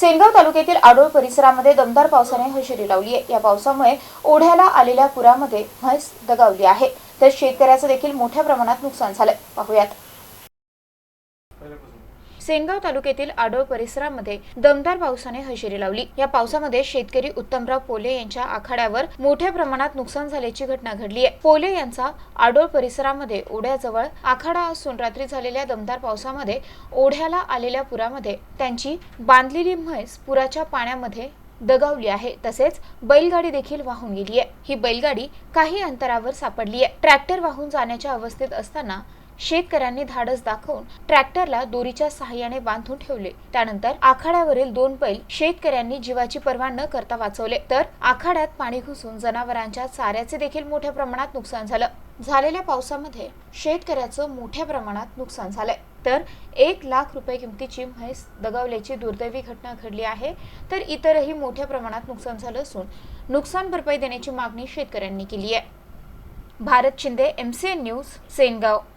सेनगाव तालुक्यातील आडोळ परिसरामध्ये दमदार पावसाने हजेरी लावली आहे. या पावसामुळे ओढ्याला आलेल्या पुरामध्ये म्हैस दगावली आहे. तर शेतकऱ्याचं देखील मोठ्या प्रमाणात नुकसान झालं पाहूयात. सेनगाव तालुक्यातील आडोळ परिसरामध्ये दमदार पावसाने हजेरी लावली. या पावसामध्ये शेतकरी उत्तमराव पोले यांच्या आखाड्यावर मोठ्या प्रमाणात नुकसान झाल्याची घटना घडली आहे. पोले यांचा आडोळ परिसरामध्ये ओढ्याजवळ आखाडा असून रात्री झालेल्या दमदार पावसामध्ये ओढ्याला आलेल्या पुरामध्ये त्यांची बांधलेली म्हैस पुराच्या पाण्यामध्ये दगावली आहे. तसेच बैलगाडी देखील वाहून गेली आहे. ही बैलगाडी काही अंतरावर सापडली आहे. ट्रॅक्टर वाहून जाण्याच्या अवस्थेत असताना शेतकऱ्यांनी धाडस दाखवून ट्रॅक्टरला दोरीच्या सहाय्याने बांधून ठेवले. त्यानंतर आखाड्यावरील दोन बैल शेतकऱ्यांनी जीवाची पर्वा न करता वाचवले. तर आखाड्यात पाणी घुसून जनावरांच्या चाऱ्याचे देखील मोठ्या प्रमाणात नुकसान झालं. झालेल्या पावसामध्ये शेतकऱ्याचं मोठ्या प्रमाणात नुकसान झालंय. तर एक लाख रुपये किमतीची म्हैस दगावल्याची दुर्दैवी घटना घडली आहे. तर इतरही मोठ्या प्रमाणात नुकसान झालं असून नुकसान भरपाई देण्याची मागणी शेतकऱ्यांनी केली आहे. Bharat Shinde N news Sengaon.